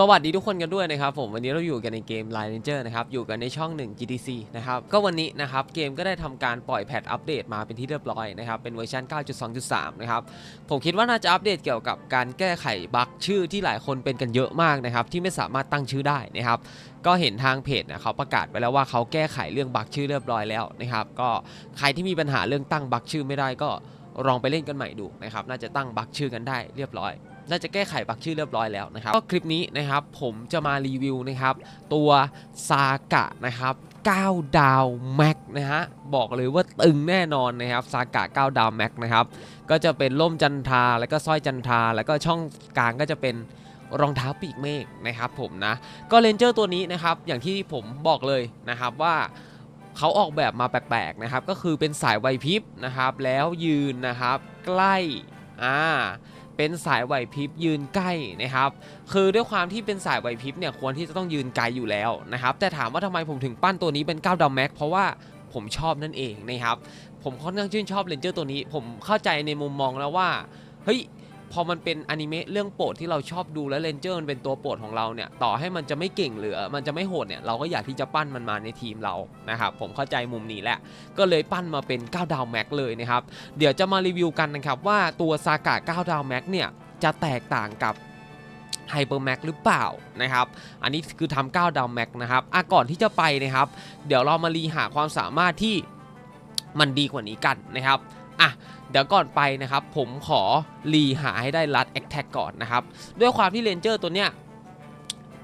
สวัสดีทุกคนกันด้วยนะครับผมวันนี้เราอยู่กันในเกม Line Ranger นะครับอยู่กันในช่อง 1 GTC นะครับก็วันนี้นะครับเกมก็ได้ทำการปล่อยแพทอัปเดตมาเป็นที่เรียบร้อยนะครับเป็นเวอร์ชัน 9.2.3 นะครับผมคิดว่าน่าจะอัปเดตเกี่ยวกับการแก้ไขบั๊กชื่อที่หลายคนเป็นกันเยอะมากนะครับที่ไม่สามารถตั้งชื่อได้นะครับก็เห็นทางเพจนี่ยเขาประกาศไปแล้วว่าเขาแก้ไขเรื่องบั๊กชื่อเรียบร้อยแล้วนะครับก็ใครที่มีปัญหาเรื่องตั้งบั๊กชื่อไม่ได้ก็ลองไปเล่นกันใหม่ดูนะครับน่าจะตั้งบั๊กชื่อกันได้เรียบร้อย น่าจะแก้ไขบักชื่อเรียบร้อยแล้วนะครับก็คลิปนี้นะครับผมจะมารีวิวนะครับตัวซากะนะครับ9ดาวแม็กนะฮะบอกเลยว่าตึงแน่นอนนะครับซากะ9ดาวแม็กนะครับก็จะเป็นล่มจันทาแล้วก็สร้อยจันทาแล้วก็ช่องกลางก็จะเป็นรองเท้าปีกเมฆนะครับผมนะก็เลนเจอร์ตัวนี้นะครับอย่างที่ผมบอกเลยนะครับว่าเขาออกแบบมาแปลกๆนะครับก็คือเป็นสายไวพริบนะครับแล้วยืนนะครับใกล้อ่า เป็นสายไหวพริบยืนใกล้นะครับคือด้วยความที่เป็นสายไหวพริบเนี่ยควรที่จะต้องยืนไกลอยู่แล้วนะครับแต่ถามว่าทำไมผมถึงปั้นตัวนี้เป็น9ดาวแม็กเพราะว่าผมชอบนั่นเองนะครับผมค่อนข้างชื่นชอบเลนเจอร์ตัวนี้ ผมเข้าใจในมุมมองแล้วว่าเฮ้ย พอมันเป็นอนิเมะเรื่องโปรดที่เราชอบดูแล้วเลนเจอร์มันเป็นตัวโปรดของเราเนี่ยต่อให้มันจะไม่เก่งหรือมันจะไม่โหดเนี่ยเราก็อยากที่จะปั้นมันมาในทีมเรานะครับผมเข้าใจมุมนี้แหละ ก็เลยปั้นมาเป็น 9 ดาวแม็กเลยนะครับเดี๋ยวจะมารีวิวกันนะครับว่าตัวซากะ 9 ดาวแม็กเนี่ยจะแตกต่างกับไฮเปอร์แม็กหรือเปล่านะครับ อันนี้คือทำ9ดาวแม็กนะครับอะก่อนที่จะไปนะครับ เดี๋ยวเรามารีหาความสามารถที่มันดีกว่านี้กันนะครับ อะเดี๋ยวก่อนไปนะครับ ผมขอรีหาให้ได้รัดแอคแท็กก่อนนะครับ ด้วยความที่เลนเจอร์ตัวเนี้ย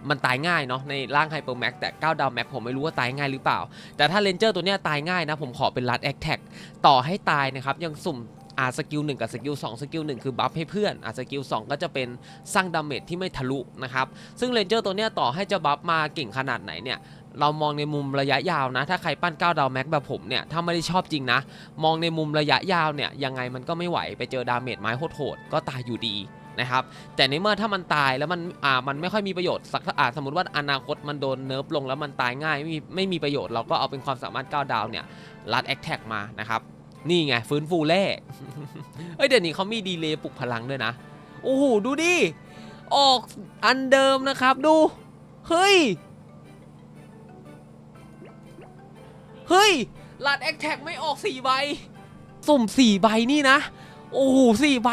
มันตายง่ายเนาะในร่างไฮเปอร์แม็กแต่9ดาวแม็กผมไม่รู้ว่าตายง่ายหรือเปล่า แต่ถ้าเลนเจอร์ตัวเนี้ยตายง่ายนะ ผมขอเป็นรัดแอคแท็กต่อให้ตายนะครับ ยังสุ่ม อาสกิล1กับสกิล2สกิล1คือบัฟให้เพื่อนอาสกิล2ก็จะเป็นสร้างดาเมจที่ไม่ทะลุนะครับซึ่งเรนเจอร์ตัวเนี้ยต่อให้จะบัฟมาเก่งขนาดไหนเนี่ยเรามองในมุมระยะยาวนะ ถ้าใครปั้น9ดาวแม็กแบบผมเนี่ย ถ้าไม่ได้ชอบจริงนะ มองในมุมระยะยาวเนี่ย ยังไงมันก็ไม่ไหวไปเจอดาเมจไม้โหดๆก็ตายอยู่ดีนะครับ แต่ในเมื่อถ้ามันตายแล้วมันอ่ามันไม่ค่อยมีประโยชน์สักอ่าสมมติว่าอนาคตมันโดนเนิร์ฟลงแล้วมันตายง่ายไม่มีไม่มีประโยชน์เราก็เอาเป็นความสามารถ9ดาวเนี่ยรัดแอคแท็กมานะครับ นี่ไงฟื้นฟูแร่เอ้ยเดี๋ยวนี้เขามีดีเลย์ปลุกพลังด้วยนะ โอ้โหดูดิ ออกอันเดิมนะครับดู เฮ้ย เฮ้ยลัดแอคแท็กไม่ออก4ใบ สุ่ม4ใบนี่นะ โอ้โหสี่ใบ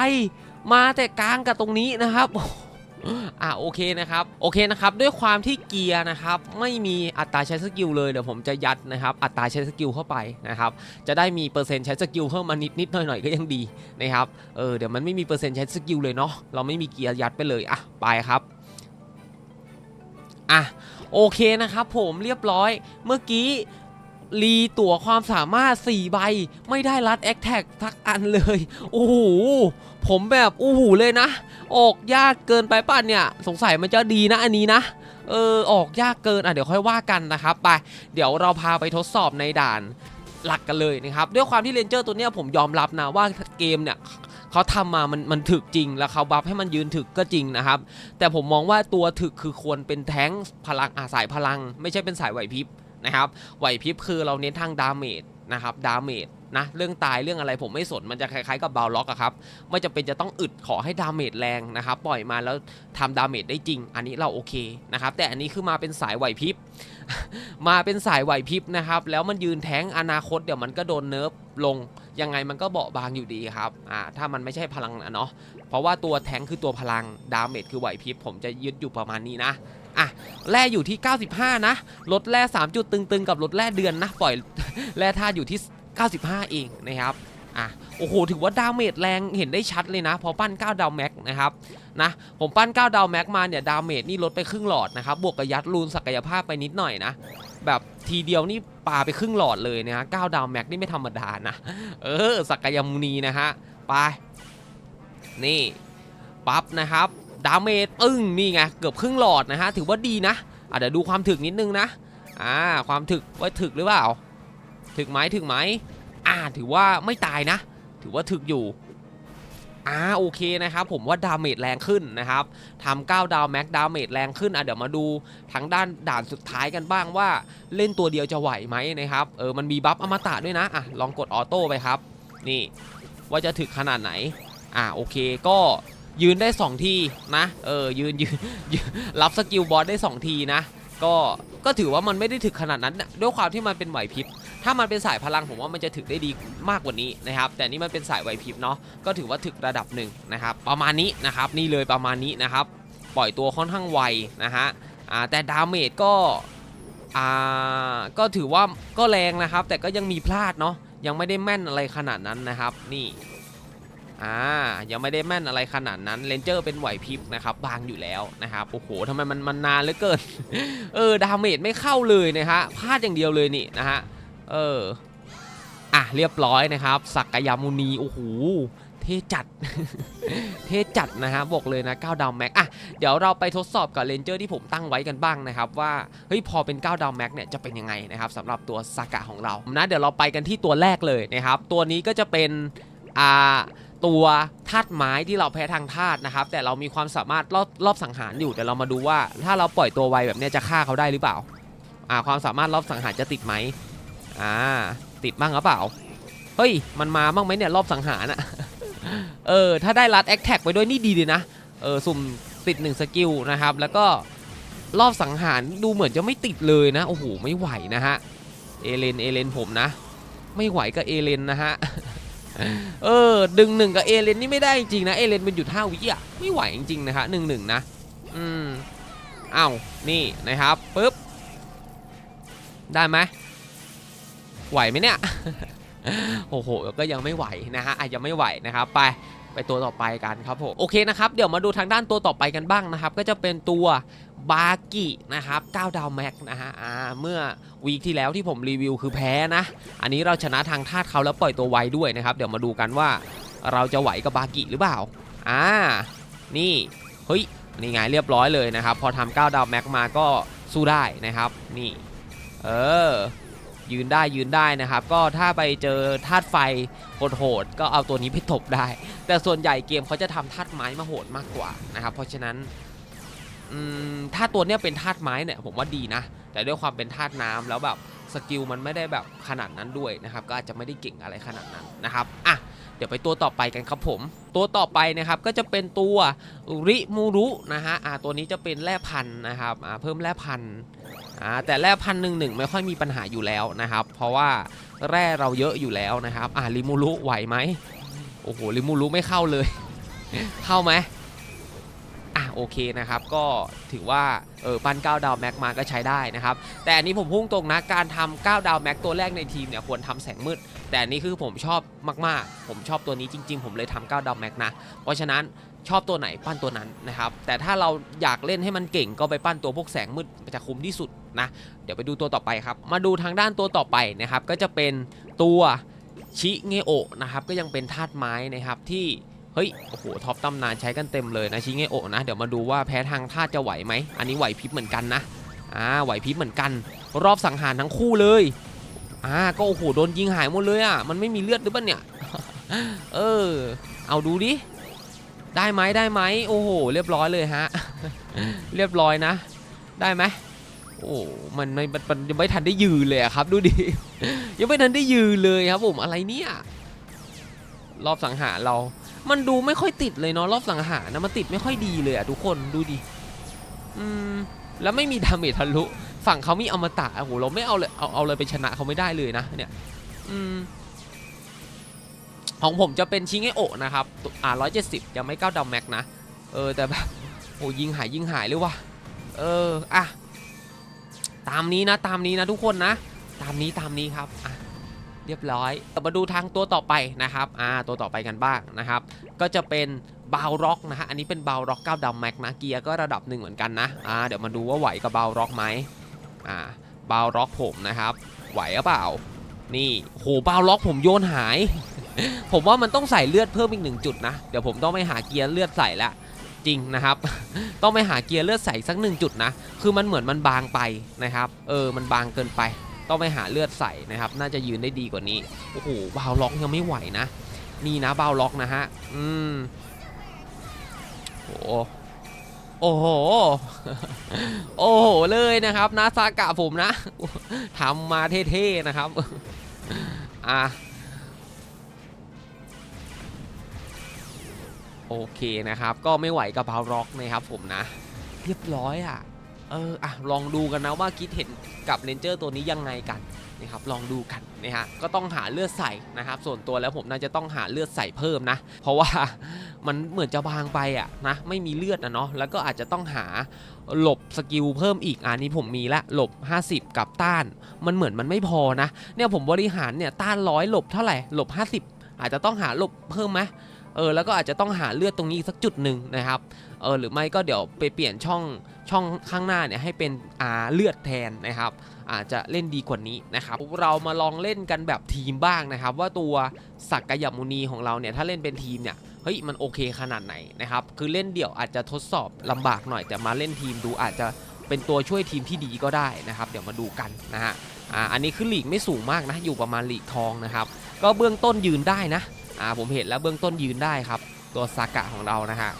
มาแต่กลางกับตรงนี้นะครับ อะโอเคนะครับโอเคนะครับด้วยความที่เกียร์นะครับไม่มีอัตราใช้สกิลเลยเดี๋ยวผมจะยัดนะครับอัตราใช้สกิลเข้าไปนะครับจะได้มีเปอร์เซ็นต์ใช้สกิลเพิ่มมานิดนิดหน่อยหน่อยๆก็ยังดีนะครับเออเดี๋ยวมันไม่มีเปอร์เซ็นต์ใช้สกิลเลยเนาะเราไม่มีเกียร์ยัดไปเลยอะไปครับอะโอเคนะครับผมเรียบร้อยเมื่อกี้ รีตัวความสามารถ 4 ใบ ไม่ได้รัดแอคแท็กทักอันเลย โอ้โห ผมแบบโอ้โหเลยนะ ออกยากเกินไปป่ะเนี่ย สงสัยมันจะดีนะอันนี้นะ เออ ออกยากเกิน อะ เดี๋ยวค่อยว่ากันนะครับ ไป เดี๋ยวเราพาไปทดสอบในด่านหลักกันเลยนะครับ ด้วยความที่เรนเจอร์ตัวเนี้ยผมยอมรับนะว่าเกมเนี่ยเขาทำมามันมันถึกจริง แล้วเขาบัฟให้มันยืนถึกก็จริงนะครับ แต่ผมมองว่าตัวถึกคือควรเป็นแท้งพลังอาสายพลัง ไม่ใช่เป็นสายไหวพริบ นะครับไหวพริบคือเราเน้นทางดาเมจนะครับดาเมจนะเรื่องตายเรื่องอะไรผมไม่สนมันจะคล้ายๆกับบาวล็อกอะครับไม่จำเป็นจะต้องอึดขอให้ดาเมจแรงนะครับปล่อยมาแล้วทำดาเมจได้จริง อันนี้เราโอเคนะครับแต่อันนี้คือมาเป็นสายไหวพริบมาเป็นสายไหวพริบนะครับแล้วมันยืนแท้งอนาคตเดี๋ยวมันก็โดนเนิร์ฟลงยังไงมันก็เบาบางอยู่ดีครับอ่าถ้ามันไม่ใช่พลังนะเนาะเพราะว่าตัวแท้งคือตัวพลังดาเมจคือไหวพริบผมจะยึดอยู่ประมาณนี้นะ อะแร่อยู่ที่ 95 นะลดแร่3จุดตึงๆ กับลดแร่เดือนนะปล่อยแร่ธาตุอยู่ที่ 95 เองนะครับอะโอ้โห ถือว่าดาเมจแรงเห็นได้ชัดเลยนะ พอปั้น 9 ดาวแม็กนะครับนะผมปั้น 9 ดาวแม็กมาเนี่ยดาเมจนี่ลดไปครึ่งหลอดนะครับบวกกับยัดรูนศักยภาพไปนิดหน่อยนะ แบบทีเดียวนี่ปาไปครึ่งหลอดเลยนะฮะ9ดาวแม็กนี่ไม่ธรรมดานะเออศักยมุนีนะฮะไปนี่ปั๊บนะครับ ดาเมจปึ้งนี่ไงเกือบครึ่งหลอดนะฮะถือว่าดีนะอะเดี๋ยวดูความถึกนิดนึงนะอ่าความถึกว่าถึกหรือเปล่า ถึกไหมถึกไหมอ่าถือว่าไม่ตายนะ ถือว่าถึกอยู่อ่าโอเคนะครับผมว่าดาเมจแรงขึ้นนะครับทำ9ดาวแม็กดาเมจแรงขึ้นอะเดี๋ยวมาดูทางด้านด่านสุดท้ายกันบ้างว่าเล่นตัวเดียวจะไหวไหมนะครับเออมันมีบัฟอมตะด้วยนะอะลองกดออโต้ไปครับ นี่ว่าจะถึกขนาดไหนอ่าโอเคก็ ยืนได้ 2 ทีนะเออยืนยืนยืนรับสกิลบอสได้ 2 ทีนะ ก็ก็ถือว่ามันไม่ได้ถึกขนาดนั้น ด้วยความที่มันเป็นไหวพริบ ถ้ามันเป็นสายพลังผมว่ามันจะถึกได้ดีมากกว่านี้นะครับ แต่นี่มันเป็นสายไหวพริบเนาะก็ถือว่าถึกระดับหนึ่งนะครับ ประมาณนี้นะครับ นี่เลยประมาณนี้นะครับ ปล่อยตัวค่อนข้างไวนะฮะอ่าแต่ดาเมจก็อ่าก็ถือว่าก็แรงนะครับ แต่ก็ยังมีพลาดเนาะยังไม่ได้แม่นอะไรขนาดนั้นนะครับ นี่ อ่ายังไม่ได้แม่นอะไรขนาดนั้นเลนเจอร์เป็นไหวพริบนะครับบางอยู่แล้วนะครับโอ้โหทำไมมันมันนานเหลือเกินเออดาเมจไม่เข้าเลยนะฮะพลาดอย่างเดียวเลยนี่นะฮะเอออะเรียบร้อยนะครับสักยามุนีโอ้โหเทจัด เทจัดนะฮะบอกเลยนะ9ดาวแม็กอะเดี๋ยวเราไปทดสอบกับเลนเจอร์ที่ผมตั้งไว้กันบ้างนะครับว่าเฮ้ยพอเป็น9ดาวแม็กเนี่ยจะเป็นยังไงนะครับสำหรับตัวสากะของเรานะเดี๋ยวเราไปกันที่ตัวแรกเลยนะครับตัวนี้ก็จะเป็นอ่า ตัวธาตุไม้ที่เราแพ้ทางธาตุนะครับ แต่เรามีความสามารถรอบรอบสังหารอยู่เดี๋ยวเรามาดูว่า ถ้าเราปล่อยตัวไวแบบนี้จะฆ่าเขาได้หรือเปล่าอ่า ความสามารถรอบสังหารจะติดไหมอ่า ติดบ้างหรือเปล่าเฮ้ยมันมาบ้างไหมเนี่ยรอบสังหารอะเออถ้าได้รัดแอคแท็กไปด้วยนี่ดีเลยนะเออสุ่มติด1สกิลนะครับแล้วก็รอบสังหารดูเหมือนจะไม่ติดเลยนะโอ้โหไม่ไหวนะฮะเอเลนเอเลนผมนะ ไม่ไหวกับเอเลนนะฮะ เออดึงหนึ่งกับเอเลนนี่ไม่ได้จริงนะเอเลนมันหยุดห้าวิอะไม่ไหวจริงๆนะคะหนึ่งหนึ่งนะอืมอ้าวนี่นะครับปุ๊บได้ไหมไหวไหมเนี่ยโอ้โหก็ยังไม่ไหวนะฮะอะยังไม่ไหวนะครับไป ไปตัวต่อไปกันครับผมโอเคนะครับเดี๋ยวมาดูทางด้านตัวต่อไปกันบ้างนะครับ ก็จะเป็นตัวบากินะครับ9ดาวแม็กนะฮะเมื่อวีคที่แล้วที่ผมรีวิวคือแพ้นะ อันนี้เราชนะทางธาตุเขาแล้วปล่อยตัวไวด้วยนะครับ เดี๋ยวมาดูกันว่าเราจะไหวกับบากิหรือเปล่าอ่านี่เฮ้ยนี่ไงเรียบร้อยเลยนะครับ พอทำ9ดาวแม็กมาก็สู้ได้นะครับ นี่ เออ ยืนได้ยืนได้นะครับ ก็ถ้าไปเจอธาตุไฟโหดๆก็เอาตัวนี้ไปตบได้ แต่ส่วนใหญ่เกมเขาจะทำธาตุไม้มาโหดมากกว่านะครับเพราะฉะนั้นถ้าตัวเนี้ยเป็นธาตุไม้เนี่ยผมว่าดีนะ แต่ด้วยความเป็นธาตุน้ำแล้วแบบสกิลมันไม่ได้แบบขนาดนั้นด้วยนะครับก็อาจจะไม่ได้เก่งอะไรขนาดนั้นนะครับอะเดี๋ยวไปตัวต่อไปกันครับผม ตัวต่อไปนะครับก็จะเป็นตัวริมูรุนะฮะอ่าตัวนี้จะเป็นแร่พันนะครับอ่าเพิ่มแร่พันธุ อ่าแต่แร่พันหนึ่งหนึ่งไม่ค่อยมีปัญหาอยู่แล้วนะครับ เพราะว่าแร่เราเยอะอยู่แล้วนะครับ อ่าลิมูรุไหวไหมโอ้โหลิมูรุไม่เข้าเลย เข้าไหมอะโอเคนะครับก็ถือว่าเออปั้น9ดาวแม็กมาก็ใช้ได้นะครับ แต่อันนี้ผมพุ่งตรงนะการทำ9ดาวแม็กตัวแรกในทีมเนี่ยควรทำแสงมืด แต่อันนี้คือผมชอบมากๆ ผมชอบตัวนี้จริง ๆ ผมเลยทำ9ดาวแม็กนะ เพราะฉะนั้นชอบตัวไหนปั้นตัวนั้นนะครับ แต่ถ้าเราอยากเล่นให้มันเก่งก็ไปปั้นตัวพวกแสงมืดจะคุ้มที่สุดนะ เดี๋ยวไปดูตัวต่อไปครับ มาดูทางด้านตัวต่อไปนะครับ ก็จะเป็นตัวชิเงโอะนะครับ ก็ยังเป็นธาตุไม้นะครับที่เฮ้ย โอ้โห ท็อปตำนานใช้กันเต็มเลยนะชิเงโอะนะ เดี๋ยวมาดูว่าแพ้ทางธาตุจะไหวไหม อันนี้ไหวพริบเหมือนกันนะ อ่า ไหวพริบเหมือนกัน รอบสังหารทั้งคู่เลย อ่าก็โอ้โหโดนยิงหายหมดเลยอะมันไม่มีเลือดหรือเปล่าเนี่ยเออ เอาดูดิได้ไหมได้ไหมโอ้โห เรียบร้อยเลยฮะ เรียบร้อยนะ ได้ไหมโอ้มันไม่มันยังไม่ทันได้ยืนเลยครับ ดูดิยังไม่ทันได้ยืนเลยครับผมอะไรเนี่ยรอบสังหารเรา มันดูไม่ค่อยติดเลยเนาะรอบสังหารนะมันติดไม่ค่อยดีเลยอะทุกคนดูดิอืมแล้วไม่มีดาเมจทะลุ ฝั่งเขามีอมตะโอ้โหเราไม่เอาเลยเอาเอาเลยไปชนะเขาไม่ได้เลยนะเนี่ยอืมของผมจะเป็นชิงเงโอนะครับอ่าร้อยเจ็ดสิบยังไม่ก้าดาวแม็กนะ เออแต่แบบโอ้ยิงหายยิงหายเลยว่ะเอออะตามนี้นะตามนี้นะทุกคนนะ ตามนี้ตามนี้ครับอะเรียบร้อยเดี๋ยวมาดูทางตัวต่อไปนะครับอ่าตัวต่อไปกันบ้างนะครับ ก็จะเป็นบาวร็อกนะฮะอันนี้เป็นบาวร็อก9ดาวแม็กนะเกียร์ก็ระดับหนึ่งเหมือนกันนะอ่าเดี๋ยวมาดูว่าไหวกับบาวร็อกไหม อ่าบาวร็อกผมนะครับ ไหวหรือเปล่า นี่โหบาวล็อกผมโยนหาย ผมว่ามันต้องใส่เลือดเพิ่มอีกหนึ่งจุดนะ เดี๋ยวผมต้องไปหาเกียร์เลือดใส่ละจริงนะครับ ต้องไปหาเกียร์เลือดใส่สักหนึ่งจุดนะ คือมันเหมือนมันบางไปนะครับ เออ มันบางเกินไป ต้องไปหาเลือดใส่นะครับ น่าจะยืนได้ดีกว่านี้ โอ้โห บาวล็อกยังไม่ไหวนะ นี่นะบาวล็อกนะฮะ อืมโอ้ โอ้โห โอ้โหเลยนะครับนะซากะผมนะทำมาเท่ๆนะครับ อะ โอเคนะครับ ก็ไม่ไหวกับบาวล็อกนะครับผมนะ เรียบร้อยอะ เออ อะ ลองดูกันนะว่าคิดเห็นกับเรนเจอร์ตัวนี้ยังไงกันนะครับลองดูกันนะฮะก็ต้องหาเลือดใส่นะครับ ส่วนตัวแล้วผมน่าจะต้องหาเลือดใส่เพิ่มนะ เพราะว่า มันเหมือนจะบางไปอะนะไม่มีเลือดนะเนาะแล้วก็อาจจะต้องหาหลบสกิลเพิ่มอีกอันนี้ผมมีละหลบ 50 กับต้าน มันเหมือนมันไม่พอนะ เนี่ยผมบริหารเนี่ยต้านร้อยหลบเท่าไหร่หลบ 50 อาจจะต้องหาหลบเพิ่มไหมเออแล้วก็อาจจะต้องหาเลือดตรงนี้สักจุดหนึ่งนะครับเออหรือไม่ก็เดี๋ยวไปเปลี่ยนช่องช่องข้างหน้าเนี่ยให้เป็นอ่าเลือดแทนนะครับอาจจะเล่นดีกว่านี้นะครับเรามาลองเล่นกันแบบทีมบ้างนะครับ ว่าตัวสักกยมุนีของเราเนี่ยถ้าเล่นเป็นทีมเนี่ย เฮ้ยมันโอเคขนาดไหนนะครับคือเล่นเดี่ยวอาจจะทดสอบลำบากหน่อย แต่มาเล่นทีมดูอาจจะเป็นตัวช่วยทีมที่ดีก็ได้นะครับ เดี๋ยวมาดูกันนะฮะอ่าอันนี้คือหลีกไม่สูงมากนะอยู่ประมาณหลีกทองนะครับ ก็เบื้องต้นยืนได้นะอ่าผมเห็นแล้วเบื้องต้นยืนได้ครับ ตัวซากะของเรานะฮะ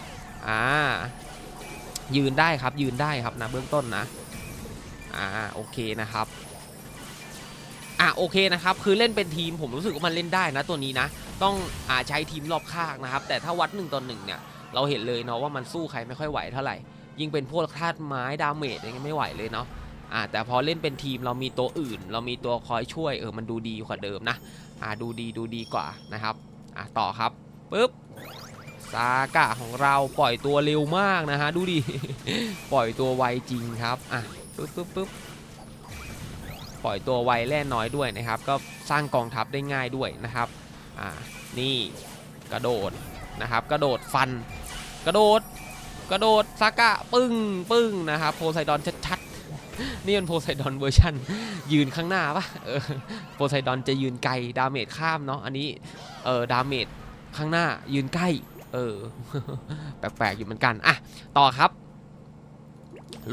อ่ายืนได้ครับยืนได้ครับนะเบื้องต้นนะอ่าโอเคนะครับอะโอเคนะครับคือเล่นเป็นทีมผมรู้สึกว่ามันเล่นได้นะตัวนี้นะ ต้องอาใช้ทีมรอบข้างนะครับ แต่ถ้าวัดหนึ่งต่อหนึ่งเนี่ย เราเห็นเลยเนาะว่ามันสู้ใครไม่ค่อยไหวเท่าไหร่ ยิ่งเป็นพวกธาตุไม้ดาเมจอะไรเงี้ยไม่ไหวเลยเนาะอ่าแต่พอเล่นเป็นทีมเรามีตัวอื่น เรามีตัวคอยช่วยเออมันดูดีกว่าเดิมนะอ่าดูดีดูดีกว่านะครับอะต่อครับปึ๊บซากะของเราปล่อยตัวเร็วมากนะฮะดูดิ ปล่อยตัวไวจริงครับอะปึ๊บปึ๊บปึ๊บปล่อยตัวไวแล่น้อยด้วยนะครับ ก็สร้างกองทัพได้ง่ายด้วยนะครับ อ่านี่กระโดดนะครับ กระโดดฟัน กระโดด กระโดดซากะปึ้งปึ้งนะครับโพไซดอนชัดๆนี่เป็นโพไซดอนเวอร์ชันยืนข้างหน้าปะเออโพไซดอนจะยืนไกลดาเมจข้ามเนาะอันนี้เออดาเมจข้างหน้ายืนใกล้เออแปลกๆอยู่เหมือนกันอะต่อครับ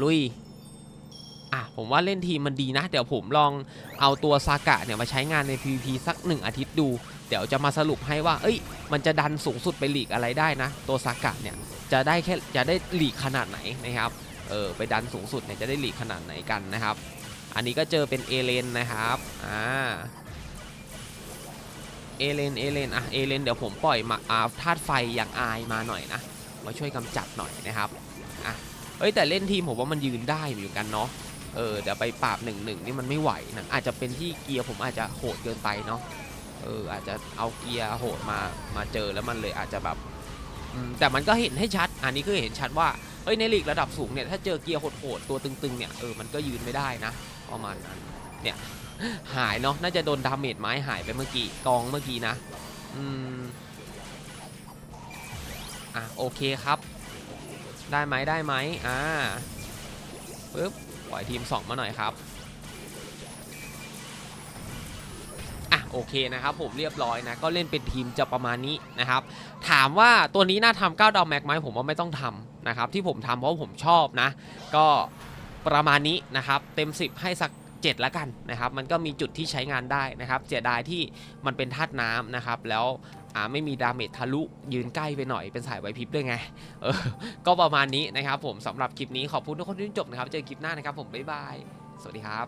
ลุยอะผมว่าเล่นทีมมันดีนะ เดี๋ยวผมลองเอาตัวซากะเนี่ยมาใช้งานใน PVP สักหนึ่งอาทิตย์ดู เดี๋ยวจะมาสรุปให้ว่า เอ้ย มันจะดันสูงสุดไปหลีกอะไรได้นะ ตัวซากะเนี่ย จะได้แค่ จะได้หลีกขนาดไหนนะครับ เออ ไปดันสูงสุดเนี่ยจะได้หลีกขนาดไหนกันนะครับ อันนี้ก็เจอเป็นเอเลนนะครับ อ่า เอเลน เอเลน อะ เอเลน เดี๋ยวผมปล่อยมาอาธาตุไฟอย่างอายมาหน่อยนะ มาช่วยกำจัดหน่อยนะครับ อะ เอ้ย แต่เล่นทีมผมว่ามันยืนได้เหมือนกันเนาะเออเดี๋ยวไปปราบหนึ่งหนึ่งนี่มันไม่ไหวนะอาจจะเป็นที่เกียร์ผมอาจจะโหดเกินไปเนาะ เอออาจจะเอาเกียร์โหดมามาเจอแล้วมันเลยอาจจะแบบแต่มันก็เห็นให้ชัด อันนี้ก็เห็นชัดว่าเอ้ยในลีกระดับสูงเนี่ยถ้าเจอเกียร์โหดๆตัวตึงๆเนี่ยเออมันก็ยืนไม่ได้นะประมาณนั้นเนี่ยหายเนาะน่าจะโดนดาเมจไม้หายไปเมื่อกี้กองเมื่อกี้นะอืมอะโอเคครับ ได้ไหมได้ไหมอ่าปึ๊บปล่อยทีม 2 มาหน่อยครับ อะโอเคนะครับผมเรียบร้อยนะก็เล่นเป็นทีมจะประมาณนี้นะครับถามว่าตัวนี้น่าทำ9ดาวแม็กไหมผมว่าไม่ต้องทำนะครับที่ผมทำเพราะผมชอบนะ ก็ประมาณนี้นะครับเต็ม 10 ให้สัก7ล้วกันนะครับมันก็มีจุดที่ใช้งานได้นะครับเสียดายที่มันเป็นธาตุน้ำนะครับแล้วอ่าไม่มีดาเมจทะลุยืนใกล้ไปหน่อยเป็นสายไวพิบด้วยไงเออก็ประมาณนี้นะครับผมสำหรับคลิปนี้ขอบคุณทุกคนที่จบนะครับเจอคลิปหน้านะครับผมบ๊ายบายสวัสดีครับ